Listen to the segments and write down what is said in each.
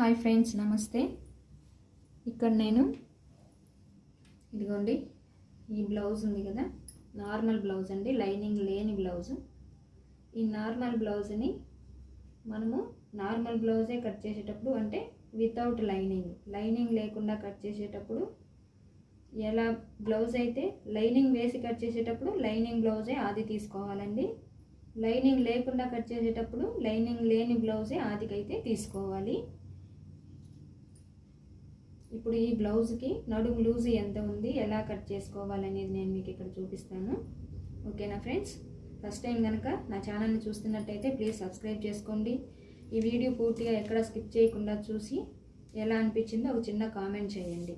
Hi friends నమస్తే. ఇక్కడ నేను ఇదిగోండి ఈ బ్లౌజ్ ఉంది కదా నార్మల్ బ్లౌజ్ అండి లైనింగ్ లేని బ్లౌజ్. ఈ నార్మల్ బ్లౌజ్ని మనము నార్మల్ బ్లౌజే కట్ చేసేటప్పుడు అంటే వితౌట్ లైనింగ్ లైనింగ్ లేకుండా కట్ చేసేటప్పుడు ఎలా బ్లౌజ్ అయితే లైనింగ్ వేసి కట్ చేసేటప్పుడు లైనింగ్ బ్లౌజే ఆది తీసుకోవాలండి. లైనింగ్ లేకుండా కట్ చేసేటప్పుడు లైనింగ్ లేని బ్లౌజే ఆదికైతే తీసుకోవాలి. ఇప్పుడు ఈ బ్లౌజ్కి నడుము లూజ్ ఎంత ఉంది ఎలా కట్ చేసుకోవాలనేది నేను మీకు ఇక్కడ చూపిస్తాను. ఓకేనా ఫ్రెండ్స్ ఫస్ట్ టైం కనుక నా ఛానల్ని చూస్తున్నట్టయితే ప్లీజ్ సబ్స్క్రైబ్ చేసుకోండి. ఈ వీడియో పూర్తిగా ఎక్కడ స్కిప్ చేయకుండా చూసి ఎలా అనిపించిందో ఒక చిన్న కామెంట్ చేయండి.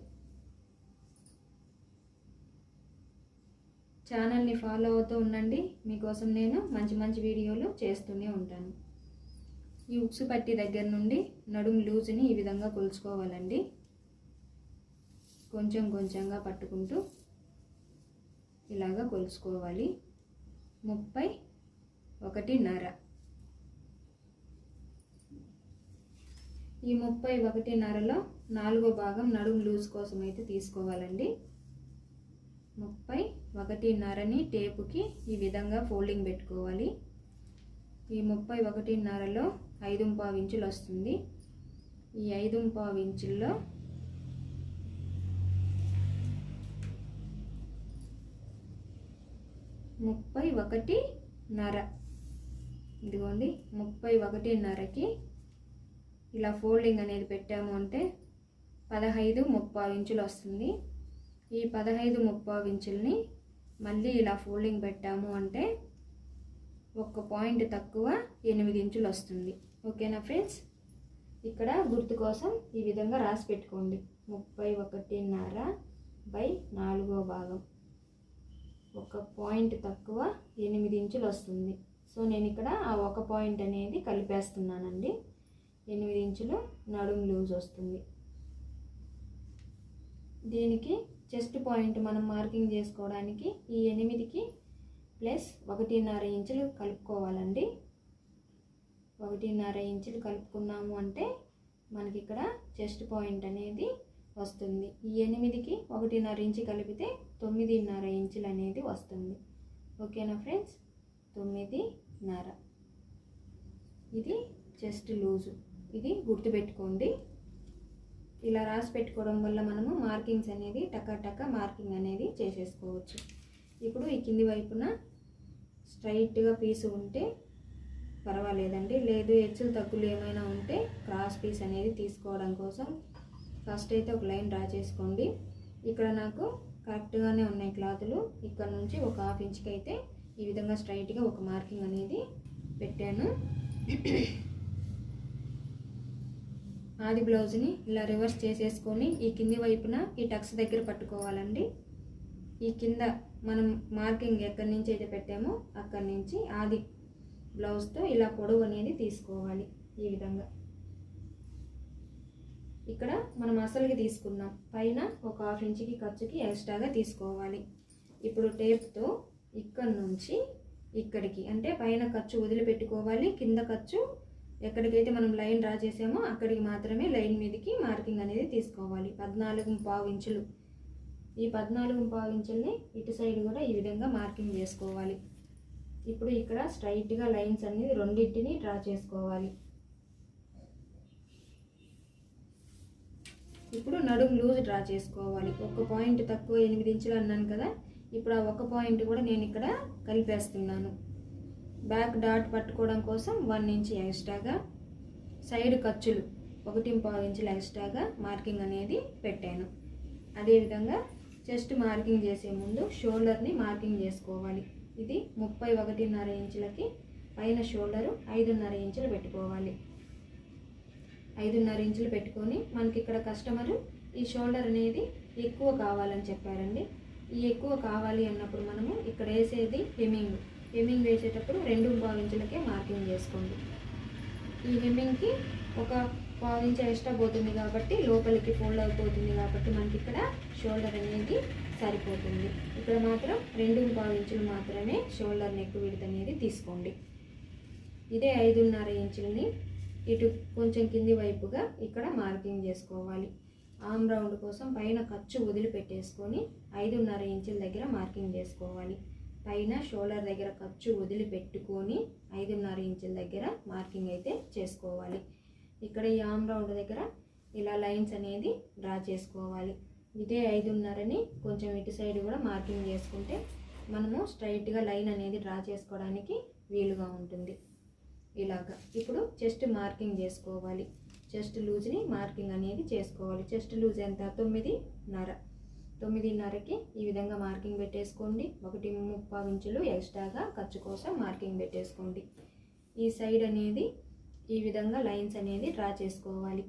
ఛానల్ని ఫాలో అవుతూ ఉండండి. మీకోసం నేను మంచి మంచి వీడియోలు చేస్తూనే ఉంటాను. ఈ ఉక్సు పట్టి దగ్గర నుండి నడుము లూజ్ని ఈ విధంగా కొలుచుకోవాలండి. కొంచెం కొంచెంగా పట్టుకుంటూ ఇలాగా కొలుసుకోవాలి ముప్పై ఒకటిన్నర ఈ ముప్పై ఒకటిన్నరలో నాలుగో భాగం నడుము లూజ్ కోసం అయితే తీసుకోవాలండి. ముప్పై ఒకటిన్నరని టేపుకి ఈ విధంగా ఫోల్డింగ్ పెట్టుకోవాలి. ఈ ముప్పై ఒకటిన్నరలో ఐదు పావు ఇంచులు వస్తుంది ఈ ఐదు పావు ఇంచుల్లో ముప్పై ఒకటి నర ఇదిగోండి ముప్పై ఒకటిన్నరకి ఇలా ఫోల్డింగ్ అనేది పెట్టాము అంటే పదహైదు ముప్పై ఇంచులు వస్తుంది ఈ పదహైదు ముప్పై ఇంచుల్ని మళ్ళీ ఇలా ఫోల్డింగ్ పెట్టాము అంటే ఒక్క పాయింట్ తక్కువ ఎనిమిది ఇంచులు వస్తుంది ఓకేనా ఫ్రెండ్స్? ఇక్కడ గుర్తు కోసం ఈ విధంగా రాసి పెట్టుకోండి. ముప్పై ఒకటిన్నర బై నాలుగో భాగం. ఒక పాయింట్ తక్కువ ఎనిమిది ఇంచులు వస్తుంది. సో నేను ఇక్కడ ఆ ఒక పాయింట్ అనేది కలిపేస్తున్నానండి. ఎనిమిది ఇంచులు నడుము లూజ్ వస్తుంది. దీనికి చెస్ట్ పాయింట్ మనం మార్కింగ్ చేసుకోవడానికి ఈ ఎనిమిదికి ప్లస్ ఒకటిన్నర ఇంచులు కలుపుకోవాలండి. ఒకటిన్నర ఇంచులు కలుపుకున్నాము అంటే మనకి ఇక్కడ చెస్ట్ పాయింట్ అనేది వస్తుంది. ఈ ఎనిమిదికి ఒకటిన్నర ఇంచు కలిపితే తొమ్మిదిన్నర ఇంచులు అనేది వస్తుంది. ఓకేనా ఫ్రెండ్స్? తొమ్మిదిన్నర. ఇది చెస్ట్ లూజు. ఇది గుర్తుపెట్టుకోండి. ఇలా రాసి పెట్టుకోవడం వల్ల మనము మార్కింగ్స్ అనేది టక మార్కింగ్ అనేది చేసేసుకోవచ్చు. ఇప్పుడు ఈ కింది వైపున స్ట్రైట్గా పీసు ఉంటే పర్వాలేదండి. లేదు హెచ్చులు తగ్గులు ఏమైనా ఉంటే క్రాస్ పీస్ అనేది తీసుకోవడం కోసం ఫస్ట్ అయితే ఒక లైన్ డ్రా చేసుకోండి. ఇక్కడ నాకు కరెక్ట్గానే ఉన్నాయి క్లాతులు. ఇక్కడ నుంచి ఒక హాఫ్ ఇంచ్కి అయితే ఈ విధంగా స్ట్రైట్గా ఒక మార్కింగ్ అనేది పెట్టాను. ఆది బ్లౌజ్ని ఇలా రివర్స్ చేసేసుకొని ఈ కింది వైపున ఈ టక్స్ దగ్గర పట్టుకోవాలండి. ఈ కింద మనం మార్కింగ్ ఎక్కడి నుంచి అయితే పెట్టామో అక్కడి నుంచి ఆది బ్లౌజ్తో ఇలా పొడవు అనేది తీసుకోవాలి ఈ విధంగా. ఇక్కడ మనం అసలుకి తీసుకున్నాం. పైన ఒక హాఫ్ ఇంచుకి ఖర్చుకి ఎక్స్ట్రాగా తీసుకోవాలి. ఇప్పుడు టేప్తో ఇక్కడ నుంచి ఇక్కడికి అంటే పైన ఖర్చు వదిలిపెట్టుకోవాలి. కింద ఖర్చు ఎక్కడికైతే మనం లైన్ డ్రా చేసామో అక్కడికి మాత్రమే లైన్ మీదకి మార్కింగ్ అనేది తీసుకోవాలి. పద్నాలుగు పావు ఇంచులు. ఈ పద్నాలుగు పావు ఇంచుల్ని ఇటు సైడ్ కూడా ఈ విధంగా మార్కింగ్ చేసుకోవాలి. ఇప్పుడు ఇక్కడ స్ట్రైట్గా లైన్స్ అనేది రెండింటిని డ్రా చేసుకోవాలి. ఇప్పుడు నడుము లూజ్ డ్రా చేసుకోవాలి. ఒక పాయింట్ తక్కువ ఎనిమిది ఇంచులు అన్నాను కదా ఇప్పుడు ఆ ఒక పాయింట్ కూడా నేను ఇక్కడ కలిపేస్తున్నాను. బ్యాక్ డాట్ పట్టుకోవడం కోసం వన్ ఇంచ్ ఎక్స్ట్రాగా సైడ్ ఖర్చులు ఒకటి పావు ఇంచులు ఎక్స్ట్రాగా మార్కింగ్ అనేది పెట్టాను. అదేవిధంగా చెస్ట్ మార్కింగ్ చేసే ముందు షోల్డర్ని మార్కింగ్ చేసుకోవాలి. ఇది ముప్పై ఒకటిన్నర ఇంచులకి పైన షోల్డరు ఐదున్నర ఇంచులు పెట్టుకోవాలి. ఐదున్నర ఇంచులు పెట్టుకొని మనకి ఇక్కడ కస్టమర్ ఈ షోల్డర్ అనేది ఎక్కువ కావాలని చెప్పారండి. ఈ ఎక్కువ కావాలి అన్నప్పుడు మనము ఇక్కడ వేసేది హెమ్మింగ్. హెమ్మింగ్ వేసేటప్పుడు రెండు పావు ఇంచులకే మార్కింగ్ చేసుకోండి. ఈ హెమ్మింగ్కి ఒక పావు ఇంచు ఎక్స్ట్రా పోతుంది కాబట్టి లోపలికి ఫోల్డ్ అయిపోతుంది కాబట్టి మనకి ఇక్కడ షోల్డర్ అనేది సరిపోతుంది. ఇక్కడ మాత్రం రెండు పావు ఇంచులు మాత్రమే షోల్డర్ నెక్ విడత అనేది తీసుకోండి. ఇదే ఐదున్నర ఇంచులని ఇటు కొంచెం కింది వైపుగా ఇక్కడ మార్కింగ్ చేసుకోవాలి. ఆమ్ రౌండ్ కోసం పైన ఖర్చు వదిలిపెట్టేసుకొని ఐదున్నర ఇంచుల దగ్గర మార్కింగ్ చేసుకోవాలి. పైన షోల్డర్ దగ్గర ఖర్చు వదిలిపెట్టుకొని ఐదున్నర ఇంచుల దగ్గర మార్కింగ్ అయితే చేసుకోవాలి. ఇక్కడ ఈ ఆమ్ రౌండ్ దగ్గర ఇలా లైన్స్ అనేది డ్రా చేసుకోవాలి. ఇదే ఐదున్నరని కొంచెం ఇటు సైడ్ కూడా మార్కింగ్ చేసుకుంటే మనము స్ట్రైట్గా లైన్ అనేది డ్రా చేసుకోవడానికి వీలుగా ఉంటుంది. ఇలాగా. ఇప్పుడు చెస్ట్ మార్కింగ్ చేసుకోవాలి. చెస్ట్ లూజ్ని మార్కింగ్ అనేది చేసుకోవాలి. చెస్ట్ లూజ్ ఎంత? తొమ్మిదిన్నర. తొమ్మిదిన్నరకి ఈ విధంగా మార్కింగ్ పెట్టేసుకోండి. ఒకటి ముప్పై ఇంచులు ఎక్స్ట్రాగా ఖర్చు కోసం మార్కింగ్ పెట్టేసుకోండి. ఈ సైడ్ అనేది ఈ విధంగా లైన్స్ అనేది డ్రా చేసుకోవాలి.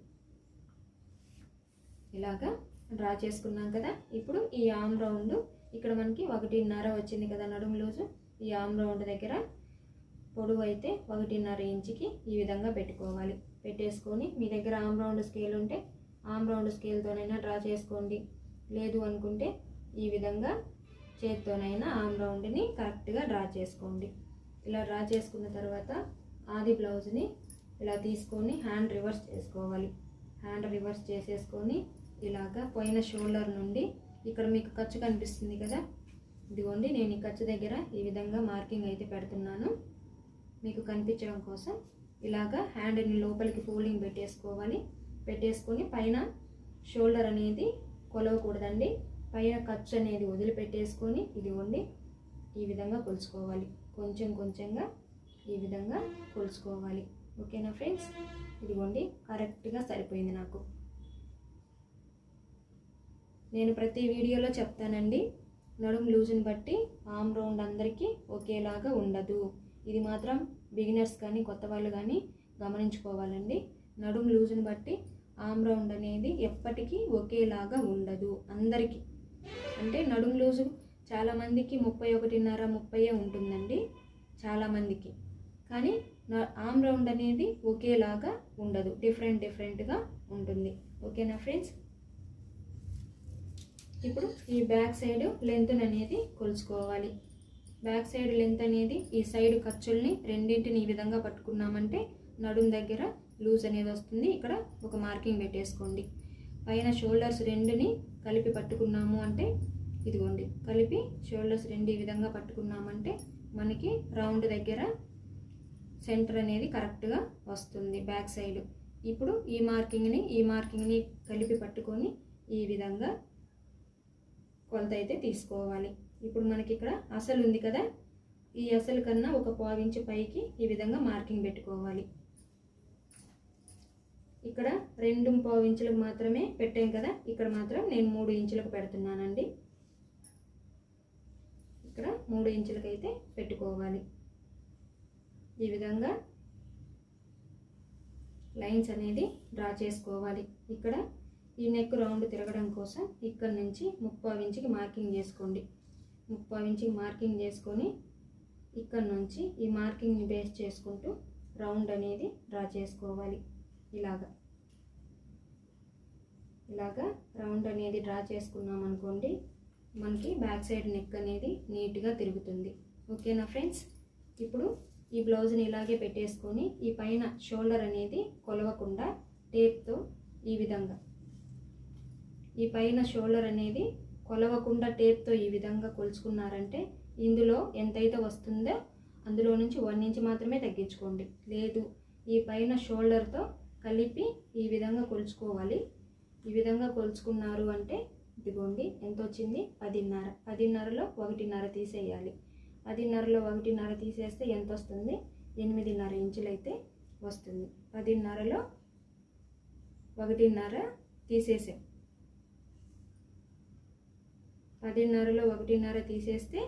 ఇలాగా డ్రా చేసుకున్నాం కదా? ఇప్పుడు ఈ ఆమ్ రౌండ్ ఇక్కడ మనకి ఒకటిన్నర వచ్చింది కదా నడుము లూజు. ఈ ఆమ్ రౌండ్ దగ్గర పొడవు అయితే ఒకటిన్నర ఇంచుకి ఈ విధంగా పెట్టుకోవాలి. పెట్టేసుకొని మీ దగ్గర ఆమ్ రౌండ్ స్కేల్ ఉంటే ఆమ్ రౌండ్ స్కేల్తోనైనా డ్రా చేసుకోండి. లేదు అనుకుంటే ఈ విధంగా చేత్తోనైనా ఆమ్ రౌండ్ని కరెక్ట్గా డ్రా చేసుకోండి. ఇలా డ్రా చేసుకున్న తర్వాత ఆది బ్లౌజ్ని ఇలా తీసుకొని హ్యాండ్ రివర్స్ చేసుకోవాలి. హ్యాండ్ రివర్స్ చేసేసుకొని ఇలాగా పోయిన షోల్డర్ నుండి ఇక్కడ మీకు ఖర్చు కనిపిస్తుంది కదా? ఇదిగోండి నేను ఈ ఖర్చు దగ్గర ఈ విధంగా మార్కింగ్ అయితే పెడుతున్నాను. మీకు కనిపించడం కోసం ఇలాగా హ్యాండ్ని లోపలికి ఫోల్డింగ్ పెట్టేసుకోవాలి. పెట్టేసుకొని పైన షోల్డర్ అనేది కొలవకూడదండి. పైన ఖర్చు అనేది వదిలిపెట్టేసుకొని ఇదిగోండి ఈ విధంగా కొలుచుకోవాలి. కొంచెం కొంచెంగా ఈ విధంగా కొలుచుకోవాలి. ఓకేనా ఫ్రెండ్స్ ఇదిగోండి కరెక్ట్గా సరిపోయింది నాకు. నేను ప్రతి వీడియోలో చెప్తానండి. నడుము లూజుని బట్టి ఆమ్ రౌండ్ అందరికీ ఒకేలాగా ఉండదు. ఇది మాత్రం బిగినర్స్ కానీ కొత్త వాళ్ళు కానీ గమనించుకోవాలండి. నడుము లూజుని బట్టి ఆమ్ రౌండ్ అనేది ఎప్పటికీ ఒకేలాగా ఉండదు అందరికీ. అంటే నడుము లూజు చాలామందికి ముప్పై ఒకటిన్నర ముప్పై ఉంటుందండి చాలామందికి కానీ నా- ఆమ్ రౌండ్ అనేది ఒకేలాగా ఉండదు. డిఫరెంట్ డిఫరెంట్గా ఉంటుంది. ఓకేనా ఫ్రెండ్స్? ఇప్పుడు ఈ బ్యాక్ సైడ్ లెంత్ అనేది కొలుచుకోవాలి. బ్యాక్ సైడ్ లెంత్ అనేది ఈ సైడ్ ఖర్చుల్ని రెండింటిని ఈ విధంగా పట్టుకున్నామంటే నడుం దగ్గర లూజ్ అనేది వస్తుంది. ఇక్కడ ఒక మార్కింగ్ పెట్టేసుకోండి. పైన షోల్డర్స్ రెండుని కలిపి పట్టుకున్నాము అంటే ఇదిగోండి. కలిపి షోల్డర్స్ రెండు ఈ విధంగా పట్టుకున్నామంటే మనకి రౌండ్ దగ్గర సెంటర్ అనేది కరెక్ట్గా వస్తుంది బ్యాక్ సైడ్. ఇప్పుడు ఈ మార్కింగ్ని ఈ మార్కింగ్ని కలిపి పట్టుకొని ఈ విధంగా కొలత అయితే తీసుకోవాలి. ఇప్పుడు మనకి ఇక్కడ అసలు ఉంది కదా? ఈ అసలు కన్నా ఒక పావించి పైకి ఈ విధంగా మార్కింగ్ పెట్టుకోవాలి. ఇక్కడ రెండు పావు ఇంచులకు మాత్రమే పెట్టాం కదా? ఇక్కడ మాత్రం నేను మూడు ఇంచులకు పెడుతున్నానండి. ఇక్కడ మూడు ఇంచులకు అయితే పెట్టుకోవాలి. ఈ విధంగా లైన్స్ అనేది డ్రా చేసుకోవాలి. ఇక్కడ ఈ నెక్ రౌండ్ తిరగడం కోసం ఇక్కడ నుంచి ముప్పావు ఇంచుకి మార్కింగ్ చేసుకోండి. ముప్పై ఇంచి మార్కింగ్ చేసుకొని ఇక్కడ నుంచి ఈ మార్కింగ్ని బేస్ చేసుకుంటూ రౌండ్ అనేది డ్రా చేసుకోవాలి. ఇలాగా. ఇలాగా రౌండ్ అనేది డ్రా చేసుకున్నాం అనుకోండి మనకి బ్యాక్ సైడ్ నెక్ అనేది నీట్గా తిరుగుతుంది. ఓకేనా ఫ్రెండ్స్? ఇప్పుడు ఈ బ్లౌజ్ని ఇలాగే పెట్టేసుకొని ఈ పైన షోల్డర్ అనేది కొలవకుండా టేప్తో ఈ విధంగా. ఈ పైన షోల్డర్ అనేది కొలవకుండా టేప్తో ఈ విధంగా కొలుచుకున్నారంటే ఇందులో ఎంతైతే వస్తుందో అందులో నుంచి వన్ ఇంచ్ మాత్రమే తగ్గించుకోండి. లేదు ఈ పైన షోల్డర్తో కలిపి ఈ విధంగా కొలుచుకోవాలి. ఈ విధంగా కొలుచుకున్నారు అంటే ఇదిగోండి ఎంత వచ్చింది పదిన్నర. పదిన్నరలో ఒకటిన్నర తీసేయాలి. పదిన్నరలో ఒకటిన్నర తీసేస్తే ఎంత వస్తుంది ఎనిమిదిన్నర ఇంచులైతే వస్తుంది. పదిన్నరలో ఒకటిన్నర తీసేసాం. పదిన్నరలో ఒకటిన్నర తీసేస్తే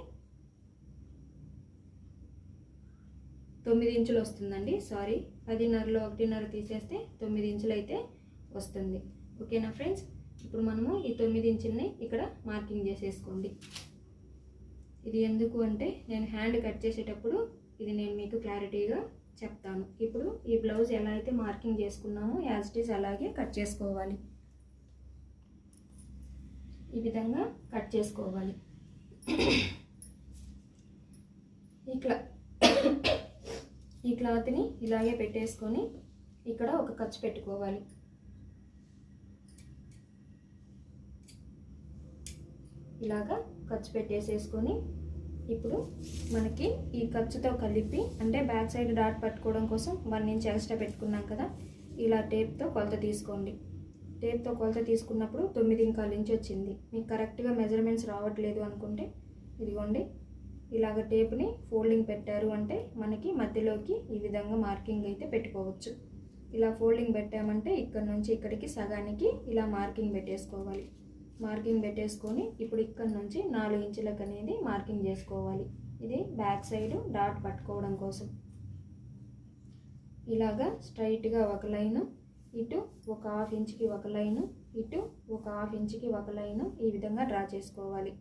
తొమ్మిది ఇంచులు వస్తుందండి సారీ పదిన్నరలో ఒకటిన్నర తీసేస్తే తొమ్మిది ఇంచులు అయితే వస్తుంది. ఓకేనా ఫ్రెండ్స్? ఇప్పుడు మనము ఈ తొమ్మిది ఇంచుల్ని ఇక్కడ మార్కింగ్ చేసేసుకోండి. ఇది ఎందుకు అంటే నేను హ్యాండ్ కట్ చేసేటప్పుడు ఇది నేను మీకు క్లారిటీగా చెప్తాను. ఇప్పుడు ఈ బ్లౌజ్ ఎలా అయితే మార్కింగ్ చేసుకున్నామో యాజ్ ఇట్ ఈస్ అలాగే కట్ చేసుకోవాలి. ఈ విధంగా కట్ చేసుకోవాలి. ఈ క్లా ఈ క్లాత్ని ఇలాగే పెట్టేసుకొని ఇక్కడ ఒక ఖర్చు పెట్టుకోవాలి. ఇలాగా ఖర్చు పెట్టేసేసుకొని ఇప్పుడు మనకి ఈ ఖర్చుతో కలిపి అంటే బ్యాక్ సైడ్ డాట్ పట్టుకోవడం కోసం వన్ ఇంచ్ ఎక్స్ట్రా పెట్టుకున్నాం కదా ఇలా టేప్తో కొలత తీసుకోండి. టేప్తో కొలత తీసుకున్నప్పుడు తొమ్మిది ఇంకా ఇంచ్ వచ్చింది. మీకు కరెక్ట్గా మెజర్మెంట్స్ రావట్లేదు అనుకుంటే ఇదిగోండి ఇలాగ టేప్ని ఫోల్డింగ్ పెట్టారు అంటే మనకి మధ్యలోకి ఈ విధంగా మార్కింగ్ అయితే పెట్టుకోవచ్చు. ఇలా ఫోల్డింగ్ పెట్టామంటే ఇక్కడ నుంచి ఇక్కడికి సగానికి ఇలా మార్కింగ్ పెట్టేసుకోవాలి. మార్కింగ్ పెట్టేసుకొని ఇప్పుడు ఇక్కడ నుంచి నాలుగు ఇంచులకు అనేది మార్కింగ్ చేసుకోవాలి. ఇది బ్యాక్ సైడ్ డాట్ పట్టుకోవడం కోసం. ఇలాగా స్ట్రైట్గా ఒక లైను ఇటు ఒక హాఫ్ ఇంచ్కి ఒక లైను ఇటు ఒక హాఫ్ ఇంచ్కి ఒక లైను ఈ విధంగా డ్రా చేసుకోవాలి.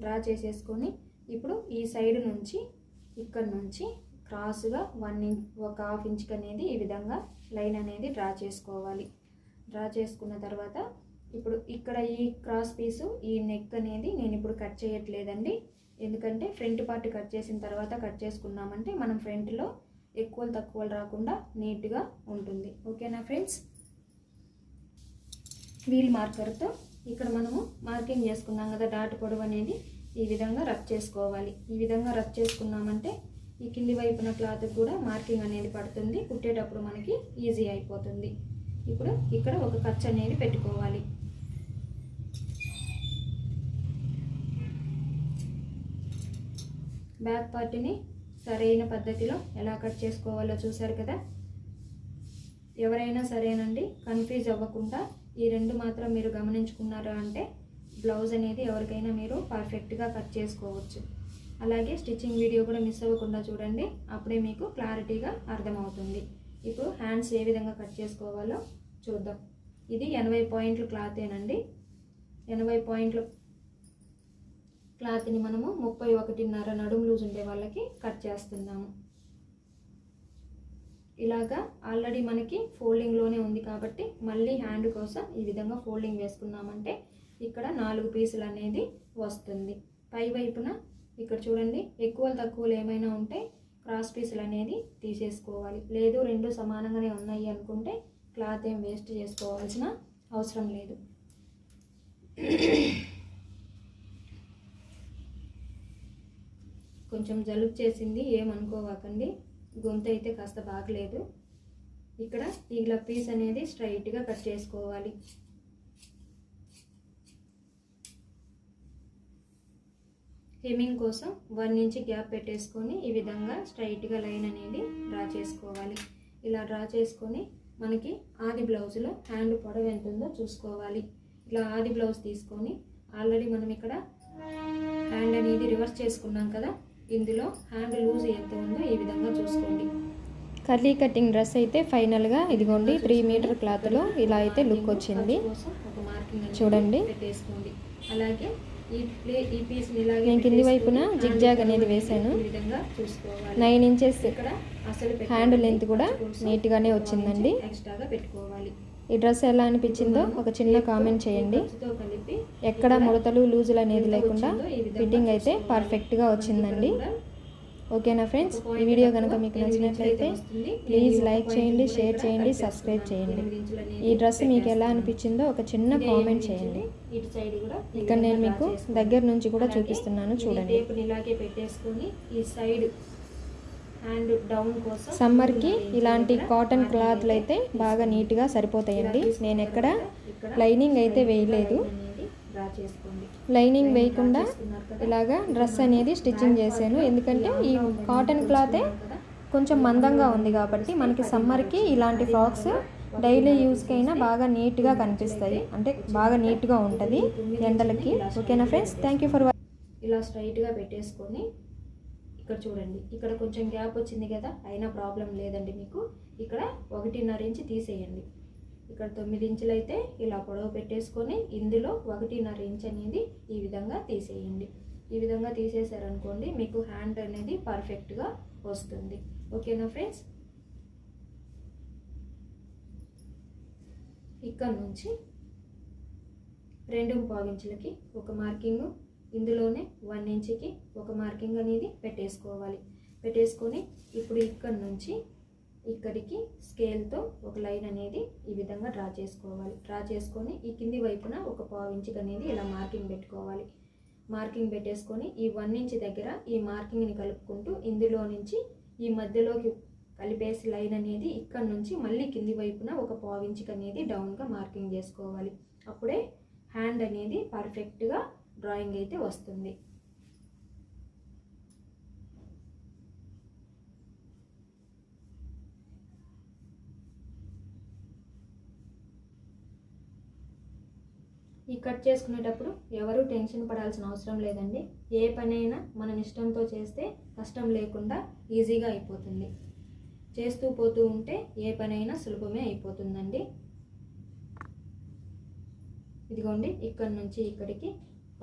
డ్రా చేసేసుకొని ఇప్పుడు ఈ సైడ్ నుంచి ఇక్కడ నుంచి క్రాస్గా వన్ ఇంచ్ ఒక హాఫ్ ఇంచ్కి అనేది ఈ విధంగా లైన్ అనేది డ్రా చేసుకోవాలి. డ్రా చేసుకున్న తర్వాత ఇప్పుడు ఇక్కడ ఈ క్రాస్ పీసు ఈ నెక్ అనేది నేను ఇప్పుడు కట్ చేయట్లేదండి. ఎందుకంటే ఫ్రంట్ పార్ట్ కట్ చేసిన తర్వాత కట్ చేసుకున్నామంటే మనం ఫ్రంట్లో ఎక్కువలు తక్కువలు రాకుండా నీట్గా ఉంటుంది. ఓకేనా ఫ్రెండ్స్? వీల్ మార్కర్తో ఇక్కడ మనము మార్కింగ్ చేసుకున్నాం కదా డాట్ పొడవు అనేది. ఈ విధంగా రబ్ చేసుకోవాలి. ఈ విధంగా రబ్ చేసుకున్నామంటే ఈ కింది వైపున క్లాత్ కూడా మార్కింగ్ అనేది పడుతుంది. కుట్టేటప్పుడు మనకి ఈజీ అయిపోతుంది. ఇప్పుడు ఇక్కడ ఒక ఖర్చు అనేది పెట్టుకోవాలి. బ్యాక్ పార్ట్ని సరైన పద్ధతిలో ఎలా కట్ చేసుకోవాలో చూసారు కదా? ఎవరైనా సరేనండి కన్ఫ్యూజ్ అవ్వకుండా ఈ రెండు మాత్రం మీరు గమనించుకున్నారా అంటే బ్లౌజ్ అనేది ఎవరికైనా మీరు పర్ఫెక్ట్గా కట్ చేసుకోవచ్చు. అలాగే స్టిచ్చింగ్ వీడియో కూడా మిస్ అవ్వకుండా చూడండి. అప్పుడే మీకు క్లారిటీగా అర్థమవుతుంది. ఇప్పుడు హ్యాండ్స్ ఏ విధంగా కట్ చేసుకోవాలో చూద్దాం. ఇది ఎనభై పాయింట్లు క్లాతేనండి ఎనభై పాయింట్లు క్లాత్ని మనము ముప్పై ఒకటిన్నర నడుము లూజ్ ఉండే వాళ్ళకి కట్ చేస్తున్నాము. ఇలాగా ఆల్రెడీ మనకి ఫోల్డింగ్లోనే ఉంది కాబట్టి మళ్ళీ హ్యాండ్ కోసం ఈ విధంగా ఫోల్డింగ్ వేసుకున్నామంటే ఇక్కడ నాలుగు పీసులు అనేది వస్తుంది. పై వైపున ఇక్కడ చూడండి ఎక్కువ తక్కువలు ఏమైనా ఉంటే క్రాస్ పీసులు అనేది తీసేసుకోవాలి. లేదు రెండు సమానంగానే ఉన్నాయి అనుకుంటే క్లాత్ ఏం వేస్ట్ చేసుకోవాల్సిన అవసరం లేదు. కొంచెం జలుబు చేసింది ఏమనుకోవాకండి. గొంతు అయితే కాస్త బాగలేదు. ఇక్కడ ఇలా పీస్ అనేది స్ట్రైట్గా కట్ చేసుకోవాలి. హెమ్మింగ్ కోసం వన్ ఇంచ్ గ్యాప్ పెట్టేసుకొని ఈ విధంగా స్ట్రైట్గా లైన్ అనేది డ్రా చేసుకోవాలి. ఇలా డ్రా చేసుకొని మనకి ఆది బ్లౌజ్లో హ్యాండ్ పొడవు ఎంత ఉందో చూసుకోవాలి. ఇలా ఆది బ్లౌజ్ తీసుకొని ఆల్రెడీ మనం ఇక్కడ హ్యాండ్ అనేది రివర్స్ చేసుకున్నాం కదా. ఇందులో హ్యాండ్ లూజ్ ఎంత ఉందో ఈ విధంగా చూసుకోండి. కర్లీ కటింగ్ డ్రెస్ అయితే ఫైనల్గా ఇదిగోండి త్రీ మీటర్ క్లాత్లో ఇలా అయితే లుక్ వచ్చింది. చూడండి. అలాగే ఈ ప్లే ఈ పీస్ నేను కింది వైపున zigzag హ్యాండ్ అనేది వేశాను. నైన్ ఇంచెస్ ఇక్కడ అసలు హ్యాండ్ లెంత్ కూడా నీట్గానే వచ్చిందండి. ఎక్స్ట్రాగా పెట్టుకోవాలి. ఈ డ్రెస్ ఎలా అనిపించిందో ఒక చిన్న కామెంట్ చేయండి. ఎక్కడ ముడతలు లూజులు అనేది లేకుండా ఫిట్టింగ్ అయితే పర్ఫెక్ట్గా వచ్చిందండి. ఓకేనా ఫ్రెండ్స్? ఈ వీడియో కనుక మీకు నచ్చినట్లయితే ప్లీజ్ లైక్ చేయండి షేర్ చేయండి సబ్స్క్రైబ్ చేయండి. ఈ డ్రెస్ మీకు ఎలా అనిపించిందో ఒక చిన్న కామెంట్ చేయండి. ఇక్కడ నేను మీకు దగ్గర నుంచి కూడా చూపిస్తున్నాను చూడండి. ఇలాగే పెట్టేసుకొని ఈ సైడ్ డౌన్ కోసం సమ్మర్కి ఇలాంటి కాటన్ క్లాత్లు అయితే బాగా నీట్గా సరిపోతాయండి. నేను ఎక్కడ లైనింగ్ అయితే వేయలేదు. లైనింగ్ వేయకుండా ఇలాగా డ్రెస్ అనేది స్టిచ్చింగ్ చేశాను. ఎందుకంటే ఈ కాటన్ క్లాతే కొంచెం మందంగా ఉంది కాబట్టి మనకి సమ్మర్కి ఇలాంటి ఫ్రాక్స్ డైలీ యూస్కి అయినా బాగా నీట్గా కనిపిస్తాయి. అంటే బాగా నీట్గా ఉంటుంది ఎండలకి. ఓకేనా ఫ్రెండ్స్? థ్యాంక్ యూ ఫర్ ఇలా స్ట్రైట్గా పెట్టేసుకొని ఇక్కడ చూడండి. ఇక్కడ కొంచెం గ్యాప్ వచ్చింది కదా అయినా ప్రాబ్లం లేదండి మీకు. ఇక్కడ ఒకటిన్నర ఇంచ్ తీసేయండి. ఇక్కడ తొమ్మిది ఇంచులు అయితే ఇలా పొడవు పెట్టేసుకొని ఇందులో ఒకటిన్నర ఇంచ్ అనేది ఈ విధంగా తీసేయండి. ఈ విధంగా తీసేశారనుకోండి మీకు హ్యాండ్ అనేది పర్ఫెక్ట్గా వస్తుంది. ఓకేనా ఫ్రెండ్స్ ఇక్కడ నుంచి రెండు పావించులకి ఒక మార్కింగు ఇందులోనే వన్ ఇంచ్కి ఒక మార్కింగ్ అనేది పెట్టేసుకోవాలి. పెట్టేసుకొని ఇప్పుడు ఇక్కడ నుంచి ఇక్కడికి స్కేల్తో ఒక లైన్ అనేది ఈ విధంగా డ్రా చేసుకోవాలి. డ్రా చేసుకొని ఈ కింది వైపున ఒక పావు ఇంచుకి అనేది ఇలా మార్కింగ్ పెట్టుకోవాలి. మార్కింగ్ పెట్టేసుకొని ఈ వన్ ఇంచ్ దగ్గర ఈ మార్కింగ్ని కలుపుకుంటూ ఇందులో నుంచి ఈ మధ్యలోకి కలిపేసి లైన్ అనేది ఇక్కడ నుంచి మళ్ళీ కింది వైపున ఒక పావు ఇంచుకి అనేది డౌన్గా మార్కింగ్ చేసుకోవాలి. అప్పుడే హ్యాండ్ అనేది పర్ఫెక్ట్గా డ్రాయింగ్ అయితే వస్తుంది. ఈ కట్ చేసుకునేటప్పుడు ఎవరు టెన్షన్ పడాల్సిన అవసరం లేదండి. ఏ పనైనా మనం ఇష్టంతో చేస్తే కష్టం లేకుండా ఈజీగా అయిపోతుంది. చేస్తూ పోతూ ఉంటే ఏ పనైనా సులభమే అయిపోతుందండి. ఇదిగోండి ఇక్కడ నుంచి ఇక్కడికి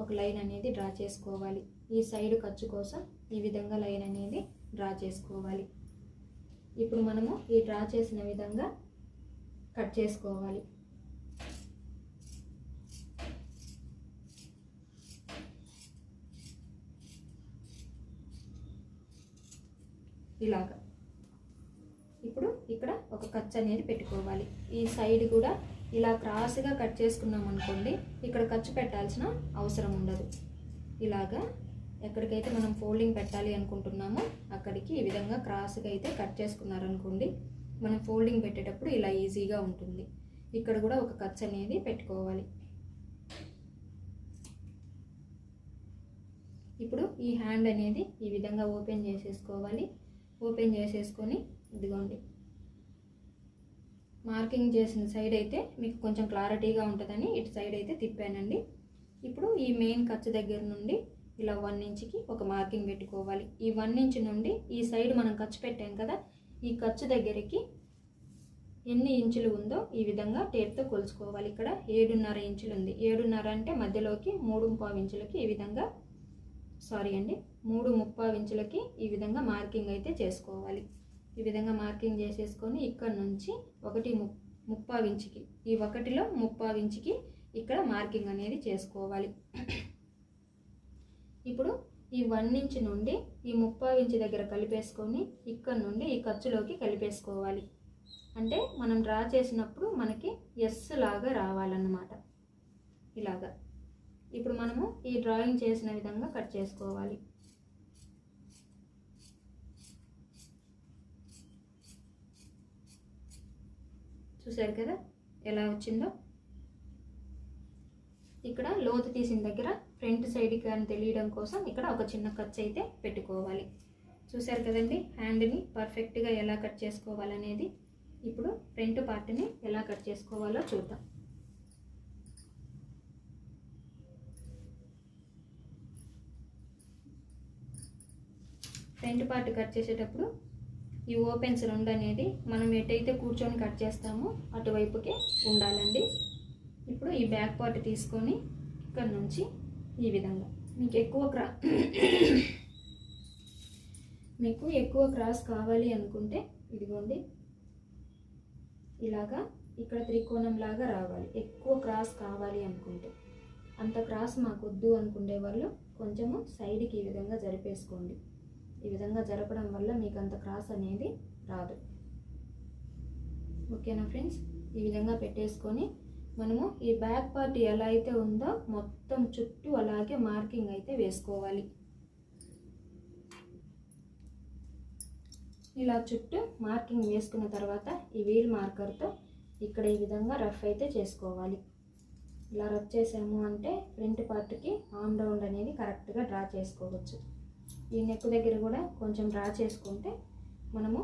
ఒక లైన్ అనేది డ్రా చేసుకోవాలి. ఈ సైడ్ ఖర్చు కోసం ఈ విధంగా లైన్ అనేది డ్రా చేసుకోవాలి. ఇప్పుడు మనము ఈ డ్రా చేసిన విధంగా కట్ చేసుకోవాలి. ఇలాగా. ఇప్పుడు ఇక్కడ ఒక ఖర్చు అనేది పెట్టుకోవాలి. ఈ సైడ్ కూడా ఇలా క్రాస్గా కట్ చేసుకున్నాం అనుకోండి ఇక్కడ ఖర్చు పెట్టాల్సిన అవసరం ఉండదు. ఇలాగా ఎక్కడికైతే మనం ఫోల్డింగ్ పెట్టాలి అనుకుంటున్నామో అక్కడికి ఈ విధంగా క్రాస్గా అయితే కట్ చేసుకున్నారనుకోండి మనం ఫోల్డింగ్ పెట్టేటప్పుడు ఇలా ఈజీగా ఉంటుంది. ఇక్కడ కూడా ఒక ఖర్చు అనేది పెట్టుకోవాలి. ఇప్పుడు ఈ హ్యాండ్ అనేది ఈ విధంగా ఓపెన్ చేసేసుకోవాలి. ఓపెన్ చేసేసుకొని ఇదిగోండి మార్కింగ్ చేసిన సైడ్ అయితే మీకు కొంచెం క్లారిటీగా ఉంటుందని ఇటు సైడ్ అయితే తిప్పానండి. ఇప్పుడు ఈ మెయిన్ ఖర్చు దగ్గర నుండి ఇలా వన్ ఇంచ్కి ఒక మార్కింగ్ పెట్టుకోవాలి. ఈ వన్ ఇంచ్ నుండి ఈ సైడ్ మనం ఖర్చు పెట్టాం కదా ఈ ఖర్చు దగ్గరికి ఎన్ని ఇంచులు ఉందో ఈ విధంగా టేప్తో కొలుచుకోవాలి. ఇక్కడ ఏడున్నర ఇంచులు ఉంది. ఏడున్నర అంటే మధ్యలోకి మూడు ముప్పావు ఇంచులకి ఈ విధంగా సారీ అండి మూడు ముప్పావు ఇంచులకి ఈ విధంగా మార్కింగ్ అయితే చేసుకోవాలి. ఈ విధంగా మార్కింగ్ చేసేసుకొని ఇక్కడ నుంచి ఒకటి ము ఇంచుకి ఈ ఒకటిలో ముప్పావించికి ఇంచుకి ఇక్కడ మార్కింగ్ అనేది చేసుకోవాలి. ఇప్పుడు ఈ వన్ ఇంచ్ నుండి ఈ ముప్పావు దగ్గర కలిపేసుకొని ఇక్కడ నుండి ఈ ఖర్చులోకి కలిపేసుకోవాలి. అంటే మనం డ్రా చేసినప్పుడు మనకి ఎస్ లాగా రావాలన్నమాట. ఇలాగా. ఇప్పుడు మనము ఈ డ్రాయింగ్ చేసిన విధంగా కట్ చేసుకోవాలి. చూసారు కదా? ఎలా వచ్చిందో? ఇక్కడ లోతు తీసిన దగ్గర ఫ్రంట్ సైడ్కి అని తెలియడం కోసం ఇక్కడ ఒక చిన్న ఖర్చు అయితే పెట్టుకోవాలి. చూసారు కదండి? హ్యాండ్ని పర్ఫెక్ట్గా ఎలా కట్ చేసుకోవాలనేది. ఇప్పుడు ఫ్రంట్ పార్ట్ని ఎలా కట్ చేసుకోవాలో చూద్దాం. ఫ్రంట్ పార్ట్ కట్ చేసేటప్పుడు ఈ ఓపెన్స్ రెండు అనేది మనం ఎటైతే కూర్చొని కట్ చేస్తామో అటువైపుకే ఉండాలండి. ఇప్పుడు ఈ బ్యాక్ పార్ట్ తీసుకొని ఇక్కడ నుంచి ఈ విధంగా. మీకు ఎక్కువ క్రా మీకు ఎక్కువ క్రాస్ కావాలి అనుకుంటే ఇదిగోండి. ఇలాగా ఇక్కడ త్రికోణం లాగా రావాలి. ఎక్కువ క్రాస్ కావాలి అనుకుంటే. అంత క్రాస్ మాకు వద్దు అనుకునే వాళ్ళు కొంచెము సైడ్కి ఈ విధంగా జరిపేసుకోండి. ఈ విధంగా జరపడం వల్ల మీకు అంత క్రాస్ అనేది రాదు. ఓకేనా ఫ్రెండ్స్? ఈ విధంగా పెట్టేసుకొని మనము ఈ బ్యాక్ పార్ట్ ఎలా అయితే ఉందో మొత్తం చుట్టూ అలాగే మార్కింగ్ అయితే వేసుకోవాలి. ఇలా చుట్టూ మార్కింగ్ వేసుకున్న తర్వాత ఈ వీల్ మార్కర్తో ఇక్కడ ఈ విధంగా రఫ్ అయితే చేసుకోవాలి. ఇలా రఫ్ చేసాము అంటే ఫ్రంట్ పార్ట్కి ఆమ్ రౌండ్ అనేది కరెక్ట్గా డ్రా చేసుకోవచ్చు. ఈ నెక్ దగ్గర కూడా కొంచెం డ్రా చేసుకుంటే మనము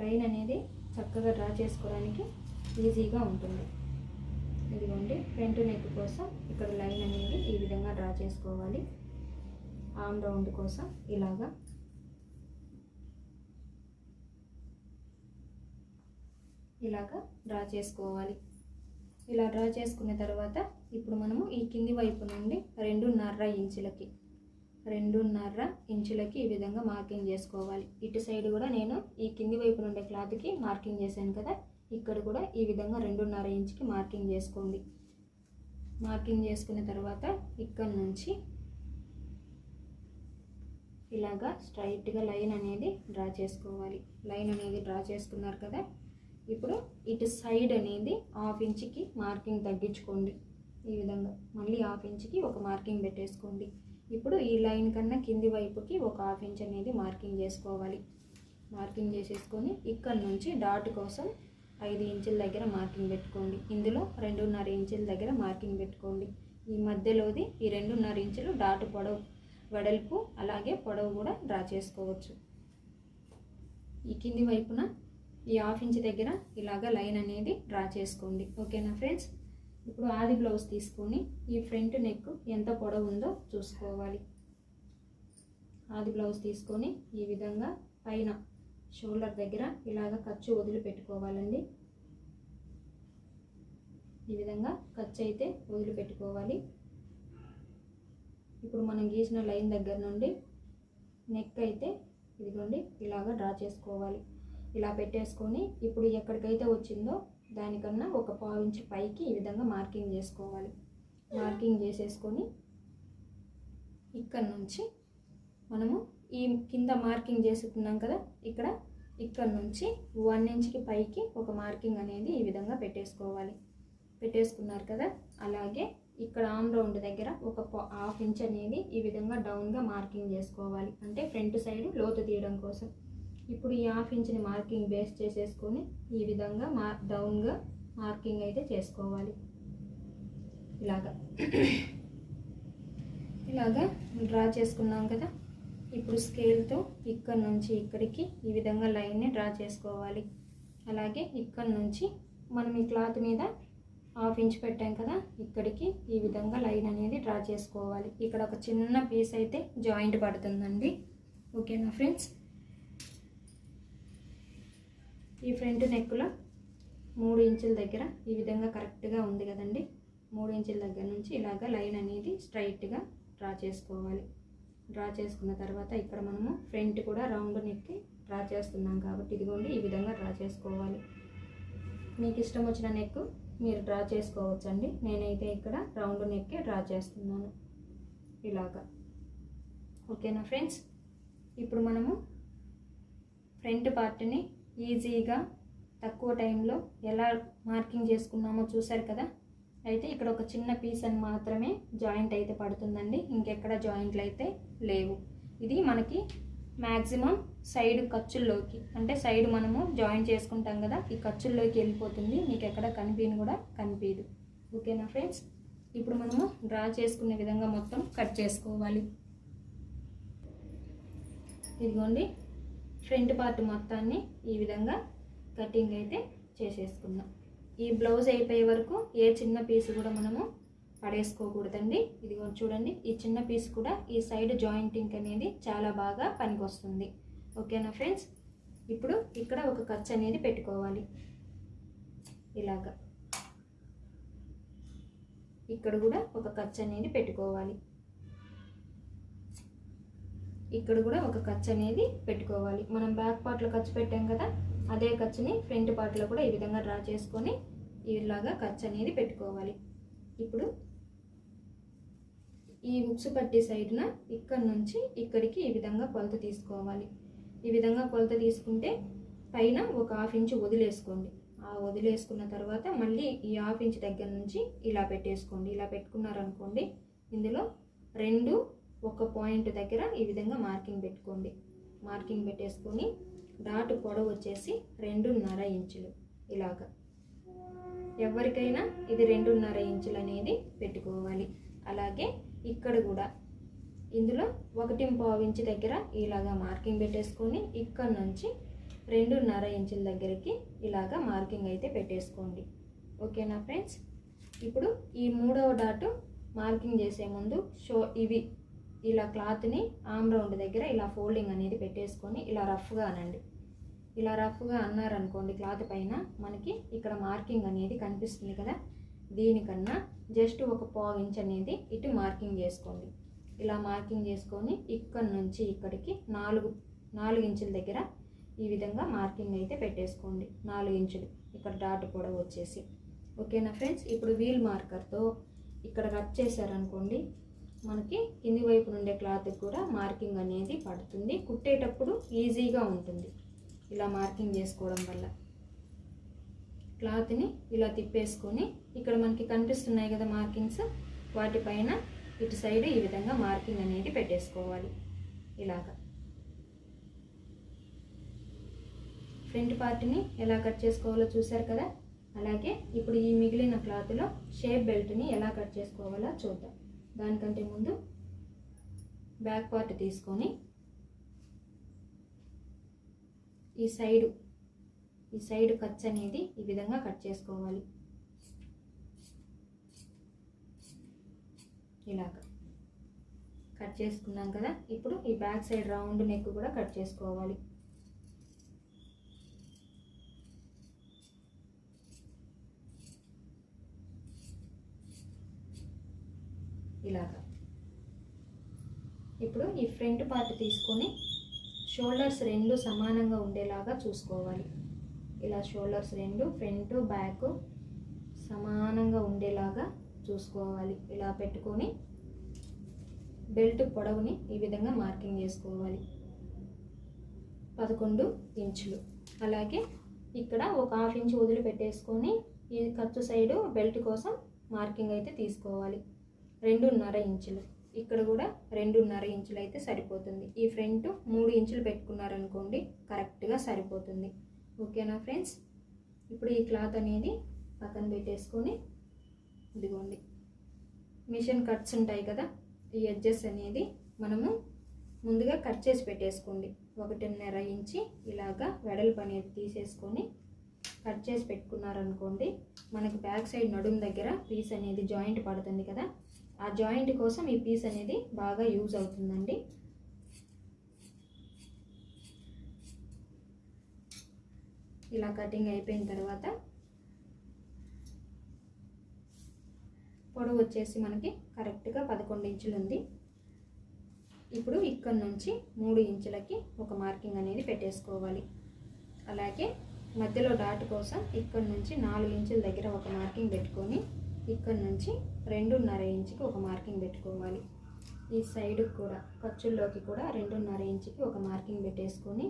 లైన్ అనేది చక్కగా డ్రా చేసుకోవడానికి ఈజీగా ఉంటుంది. ఇదిగోండి ఫ్రంట్ నెక్ కోసం ఇక్కడ లైన్ అనేది ఈ విధంగా డ్రా చేసుకోవాలి. ఆమ్ రౌండ్ కోసం ఇలాగా. ఇలాగా డ్రా చేసుకోవాలి. ఇలా డ్రా చేసుకున్న తర్వాత ఇప్పుడు మనము ఈ కింది వైపు నుండి రెండున్నర ఇంచులకి రెండున్నర ఇంచులకి ఈ విధంగా మార్కింగ్ చేసుకోవాలి. ఇటు సైడ్ కూడా నేను ఈ కింది వైపు నుండే క్లాత్కి మార్కింగ్ చేశాను కదా ఇక్కడ కూడా ఈ విధంగా రెండున్నర ఇంచుకి మార్కింగ్ చేసుకోండి. మార్కింగ్ చేసుకున్న తర్వాత ఇక్కడ నుంచి ఇలాగా స్ట్రైట్గా లైన్ అనేది డ్రా చేసుకోవాలి. లైన్ అనేది డ్రా చేసుకున్నారు కదా ఇప్పుడు ఇటు సైడ్ అనేది హాఫ్ ఇంచ్కి మార్కింగ్ తగ్గించుకోండి. ఈ విధంగా మళ్ళీ హాఫ్ ఇంచ్కి ఒక మార్కింగ్ పెట్టేసుకోండి. ఇప్పుడు ఈ లైన్ కన్నా కింది వైపుకి ఒక హాఫ్ ఇంచ్ అనేది మార్కింగ్ చేసుకోవాలి. మార్కింగ్ చేసేసుకొని ఇక్కడ నుంచి డాట్ కోసం ఐదు ఇంచుల దగ్గర మార్కింగ్ పెట్టుకోండి. ఇందులో రెండున్నర ఇంచుల దగ్గర మార్కింగ్ పెట్టుకోండి. ఈ మధ్యలోది ఈ రెండున్నర ఇంచులు డాట్ పొడవు వెడల్పు అలాగే పొడవు కూడా డ్రా చేసుకోవచ్చు. ఈ కింది వైపున ఈ హాఫ్ ఇంచ్ దగ్గర ఇలాగ లైన్ అనేది డ్రా చేసుకోండి. ఓకేనా ఫ్రెండ్స్? ఇప్పుడు ఆది బ్లౌజ్ తీసుకొని ఈ ఫ్రంట్ నెక్ ఎంత పొడవు ఉందో చూసుకోవాలి. ఆది బ్లౌజ్ తీసుకొని ఈ విధంగా పైన షోల్డర్ దగ్గర ఇలాగ ఖర్చు వదిలిపెట్టుకోవాలండి. ఈ విధంగా ఖర్చు అయితే వదిలిపెట్టుకోవాలి. ఇప్పుడు మనం గీసిన లైన్ దగ్గర నుండి నెక్ అయితే ఇదిగోండి ఇలాగ డ్రా చేసుకోవాలి. ఇలా పెట్టేసుకొని ఇప్పుడు ఎక్కడికైతే వచ్చిందో దానికన్నా ఒక పావు ఇంచు పైకి ఈ విధంగా మార్కింగ్ చేసుకోవాలి. మార్కింగ్ చేసేసుకొని ఇక్కడ నుంచి మనము ఈ కింద మార్కింగ్ చేసుకున్నాం కదా ఇక్కడ ఇక్కడ నుంచి వన్ ఇంచ్కి పైకి ఒక మార్కింగ్ అనేది ఈ విధంగా పెట్టేసుకోవాలి. పెట్టేసుకున్నారు కదా అలాగే ఇక్కడ ఆమ్ రౌండ్ దగ్గర ఒక హాఫ్ ఇంచ్ అనేది ఈ విధంగా డౌన్గా మార్కింగ్ చేసుకోవాలి. అంటే ఫ్రంట్ సైడ్ లోతు తీయడం కోసం. ఇప్పుడు ఈ హాఫ్ ఇంచ్ని మార్కింగ్ బేస్ చేసేసుకొని ఈ విధంగా మార్క్ డౌన్గా మార్కింగ్ అయితే చేసుకోవాలి. ఇలాగా. ఇలాగా డ్రా చేసుకున్నాం కదా. ఇప్పుడు స్కేల్తో ఇక్కడ నుంచి ఇక్కడికి ఈ విధంగా లైన్ని డ్రా చేసుకోవాలి. అలాగే ఇక్కడ నుంచి మనం ఈ క్లాత్ మీద హాఫ్ ఇంచ్ పెట్టాం కదా ఇక్కడికి ఈ విధంగా లైన్ అనేది డ్రా చేసుకోవాలి. ఇక్కడ ఒక చిన్న పీస్ అయితే జాయింట్ పడుతుందండి. ఓకేనా ఫ్రెండ్స్? ఈ ఫ్రంట్ నెక్లో మూడు ఇంచుల దగ్గర ఈ విధంగా కరెక్ట్గా ఉంది కదండి. మూడు ఇంచుల దగ్గర నుంచి ఇలాగ లైన్ అనేది స్ట్రైట్గా డ్రా చేసుకోవాలి. డ్రా చేసుకున్న తర్వాత ఇక్కడ మనము ఫ్రంట్ కూడా రౌండ్ నెక్కి డ్రా చేస్తున్నాం కాబట్టి ఇదిగోండి ఈ విధంగా డ్రా చేసుకోవాలి. మీకు ఇష్టం వచ్చిన నెక్ మీరు డ్రా చేసుకోవచ్చండి. నేనైతే ఇక్కడ రౌండ్ నెక్కే డ్రా చేస్తున్నాను. ఇలాగా. ఓకేనా ఫ్రెండ్స్? ఇప్పుడు మనము ఫ్రంట్ పార్ట్ని ఈజీగా తక్కువ టైంలో ఎలా మార్కింగ్ చేసుకున్నామో చూసారు కదా? అయితే ఇక్కడ ఒక చిన్న పీస్ అని మాత్రమే జాయింట్ అయితే పడుతుందండి. ఇంకెక్కడ జాయింట్లు అయితే లేవు. ఇది మనకి మ్యాక్సిమం సైడ్ ఖర్చుల్లోకి అంటే సైడ్ మనము జాయిన్ చేసుకుంటాం కదా ఈ ఖర్చుల్లోకి వెళ్ళిపోతుంది. మీకు ఎక్కడ కనిపించను కూడా కనిపించదు. ఓకేనా ఫ్రెండ్స్? ఇప్పుడు మనము డ్రా చేసుకునే విధంగా మొత్తం కట్ చేసుకోవాలి. ఇదిగోండి. ఫ్రంట్ పార్ట్ మొత్తాన్ని ఈ విధంగా కటింగ్ అయితే చేసేసుకుందాం. ఈ బ్లౌజ్ అయిపోయే వరకు ఏ చిన్న పీస్ కూడా మనము పడేసుకోకూడదండి. ఇదిగో చూడండి ఈ చిన్న పీస్ కూడా ఈ సైడ్ జాయింటింగ్ అనేది చాలా బాగా పనికొస్తుంది. ఓకేనా ఫ్రెండ్స్? ఇప్పుడు ఇక్కడ ఒక ఖర్చు అనేది పెట్టుకోవాలి. ఇలాగా. ఇక్కడ కూడా ఒక ఖర్చు అనేది పెట్టుకోవాలి. ఇక్కడ కూడా ఒక ఖర్చు అనేది పెట్టుకోవాలి. మనం బ్యాక్ పార్ట్లో ఖర్చు పెట్టాం కదా అదే ఖర్చుని ఫ్రంట్ పార్ట్లో కూడా ఈ విధంగా డ్రా చేసుకొని ఇలాగా ఖర్చు అనేది పెట్టుకోవాలి. ఇప్పుడు ఈ ఉక్సు పట్టి సైడ్న ఇక్కడ నుంచి ఇక్కడికి ఈ విధంగా కొలత తీసుకోవాలి. ఈ విధంగా కొలత తీసుకుంటే పైన ఒక హాఫ్ ఇంచ్ వదిలేసుకోండి. ఆ వదిలేసుకున్న తర్వాత మళ్ళీ ఈ హాఫ్ ఇంచ్ దగ్గర నుంచి ఇలా పెట్టేసుకోండి. ఇలా పెట్టుకున్నారనుకోండి ఇందులో రెండు ఒక పాయింట్ దగ్గర ఈ విధంగా మార్కింగ్ పెట్టుకోండి. మార్కింగ్ పెట్టేసుకొని డాట్ పొడవు వచ్చేసి రెండున్నర ఇంచులు ఇలాగా. ఎవరికైనా ఇది రెండున్నర ఇంచులు అనేది పెట్టుకోవాలి. అలాగే ఇక్కడ కూడా ఇందులో ఒకటి పావు ఇంచు దగ్గర ఇలాగా మార్కింగ్ పెట్టేసుకొని ఇక్కడ నుంచి రెండున్నర ఇంచుల దగ్గరికి ఇలాగా మార్కింగ్ అయితే పెట్టేసుకోండి. ఓకేనా ఫ్రెండ్స్? ఇప్పుడు ఈ మూడవ డాటు మార్కింగ్ చేసే ముందు షో ఇవి ఇలా క్లాత్ని ఆమ్ రౌండ్ దగ్గర ఇలా ఫోల్డింగ్ అనేది పెట్టేసుకొని ఇలా రఫ్గా అనండి. ఇలా రఫ్గా అన్నారనుకోండి క్లాత్ పైన మనకి ఇక్కడ మార్కింగ్ అనేది కనిపిస్తుంది కదా? దీనికన్నా జస్ట్ ఒక పావు ఇంచ్ అనేది ఇటు మార్కింగ్ చేసుకోండి. ఇలా మార్కింగ్ చేసుకొని ఇక్కడ నుంచి ఇక్కడికి నాలుగు నాలుగు ఇంచుల దగ్గర ఈ విధంగా మార్కింగ్ అయితే పెట్టేసుకోండి. నాలుగు ఇంచులు. ఇక్కడ డాట్ పొడవు వచ్చేసి. ఓకేనా ఫ్రెండ్స్? ఇప్పుడు వీల్ మార్కర్తో ఇక్కడ రబ్ చేశారనుకోండి మనకి కింది వైపు నుండే క్లాత్ కూడా మార్కింగ్ అనేది పడుతుంది. కుట్టేటప్పుడు ఈజీగా ఉంటుంది. ఇలా మార్కింగ్ చేసుకోవడం వల్ల. క్లాత్ని ఇలా తిప్పేసుకొని ఇక్కడ మనకి కనిపిస్తున్నాయి కదా మార్కింగ్స్. వాటిపైన ఇటు సైడ్ ఈ విధంగా మార్కింగ్ అనేది పెట్టేసుకోవాలి. ఇలాగా. ఫ్రంట్ పార్ట్ని ఎలా కట్ చేసుకోవాలో చూసారు కదా? అలాగే ఇప్పుడు ఈ మిగిలిన క్లాత్లో షేప్ బెల్ట్ని ఎలా కట్ చేసుకోవాలో చూద్దాం. దానికంటే ముందు బ్యాక్ పార్ట్ తీసుకొని ఈ సైడు ఈ సైడ్ కట్స్ అనేది ఈ విధంగా కట్ చేసుకోవాలి. ఇలాగ. కట్ చేసుకున్నాం కదా ఇప్పుడు ఈ బ్యాక్ సైడ్ రౌండ్ నెక్ కూడా కట్ చేసుకోవాలి. ఇలాగా. ఇప్పుడు ఈ ఫ్రంట్ పార్ట్ తీసుకొని షోల్డర్స్ రెండు సమానంగా ఉండేలాగా చూసుకోవాలి. ఇలా షోల్డర్స్ రెండు ఫ్రంట్ బ్యాక్ సమానంగా ఉండేలాగా చూసుకోవాలి. ఇలా పెట్టుకొని బెల్ట్ పొడవుని ఈ విధంగా మార్కింగ్ చేసుకోవాలి. పదకొండు ఇంచులు. అలాగే ఇక్కడ ఒక హాఫ్ ఇంచ్ వదిలిపెట్టేసుకొని ఈ ఖర్చు సైడు బెల్ట్ కోసం మార్కింగ్ అయితే తీసుకోవాలి. రెండున్నర ఇంచులు. ఇక్కడ కూడా రెండున్నర ఇంచులు అయితే సరిపోతుంది. ఈ ఫ్రంట్ మూడు ఇంచులు పెట్టుకున్నారనుకోండి కరెక్ట్గా సరిపోతుంది. ఓకేనా ఫ్రెండ్స్? ఇప్పుడు ఈ క్లాత్ అనేది పక్కన పెట్టేసుకొని ఇదిగోండి. మిషన్ కట్స్ ఉంటాయి కదా ఈ ఎడ్జెస్ అనేది మనము ముందుగా కట్ చేసి పెట్టేసుకోండి. ఒకటిన్నర ఇంచి ఇలాగా వెడల్పు అనేది తీసేసుకొని కట్ చేసి పెట్టుకున్నారనుకోండి మనకి బ్యాక్ సైడ్ నడుము దగ్గర పీస్ అనేది జాయింట్ పడుతుంది కదా ఆ జాయింట్ కోసం ఈ పీస్ అనేది బాగా యూజ్ అవుతుందండి. ఇలా కటింగ్ అయిపోయిన తర్వాత పొడవు వచ్చేసి మనకి కరెక్ట్గా పదకొండు ఇంచులు ఉంది. ఇప్పుడు ఇక్కడ నుంచి మూడు ఇంచులకి ఒక మార్కింగ్ అనేది పెట్టేసుకోవాలి. అలాగే మధ్యలో డాట్ కోసం ఇక్కడ నుంచి నాలుగు ఇంచుల దగ్గర ఒక మార్కింగ్ పెట్టుకొని ఇక్కడ నుంచి రెండున్నర ఇంచుకి ఒక మార్కింగ్ పెట్టుకోవాలి. ఈ సైడ్కి కూడా ఖర్చుల్లోకి కూడా రెండున్నర ఇంచుకి ఒక మార్కింగ్ పెట్టేసుకొని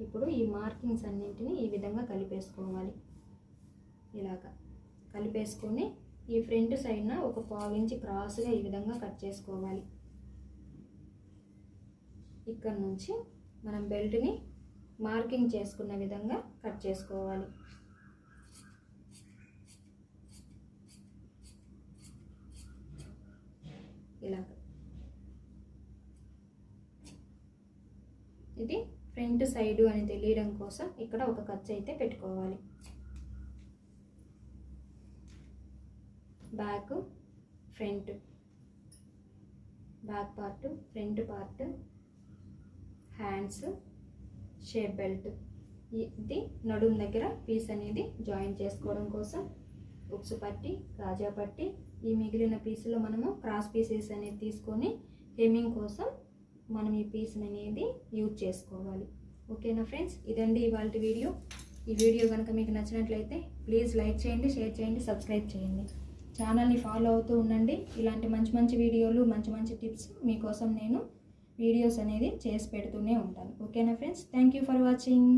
ఇప్పుడు ఈ మార్కింగ్స్ అన్నింటినీ ఈ విధంగా కలిపేసుకోవాలి. ఇలాగా కలిపేసుకొని ఈ ఫ్రంట్ సైడ్న ఒక పావు ఇంచి క్రాస్గా ఈ విధంగా కట్ చేసుకోవాలి. ఇక్కడ నుంచి మనం బెల్ట్ని మార్కింగ్ చేసుకున్న విధంగా కట్ చేసుకోవాలి. ఇలాగ. ఇది ఫ్రంట్ సైడు అని తెలియడం కోసం ఇక్కడ ఒక ఖర్చు అయితే పెట్టుకోవాలి. Back front. Back part front part hands shape belt. ఇది నడుము దగ్గర పీస్ అనేది జాయిన్ చేసుకోవడం కోసం. ఉక్సు పట్టి రాజా పట్టి ఈ మిగిలిన పీసులో మనము క్రాస్ పీసెస్ అనేది తీసుకొని హెమ్మింగ్ కోసం మనం ఈ పీస్ అనేది యూజ్ చేసుకోవాలి. ఓకేనా ఫ్రెండ్స్? ఇదండి ఇవాళ వీడియో. ఈ వీడియో కనుక మీకు నచ్చినట్లయితే ప్లీజ్ లైక్ చేయండి షేర్ చేయండి సబ్స్క్రైబ్ చేయండి. ఛానల్ని ఫాలో అవుతూ ఉండండి. ఇలాంటి మంచి మంచి వీడియోలు మంచి మంచి టిప్స్ మీకోసం నేను వీడియోస్ అనేది చేసి పెడుతూనే ఉంటాను. ఓకేనా friends? Thank you for watching.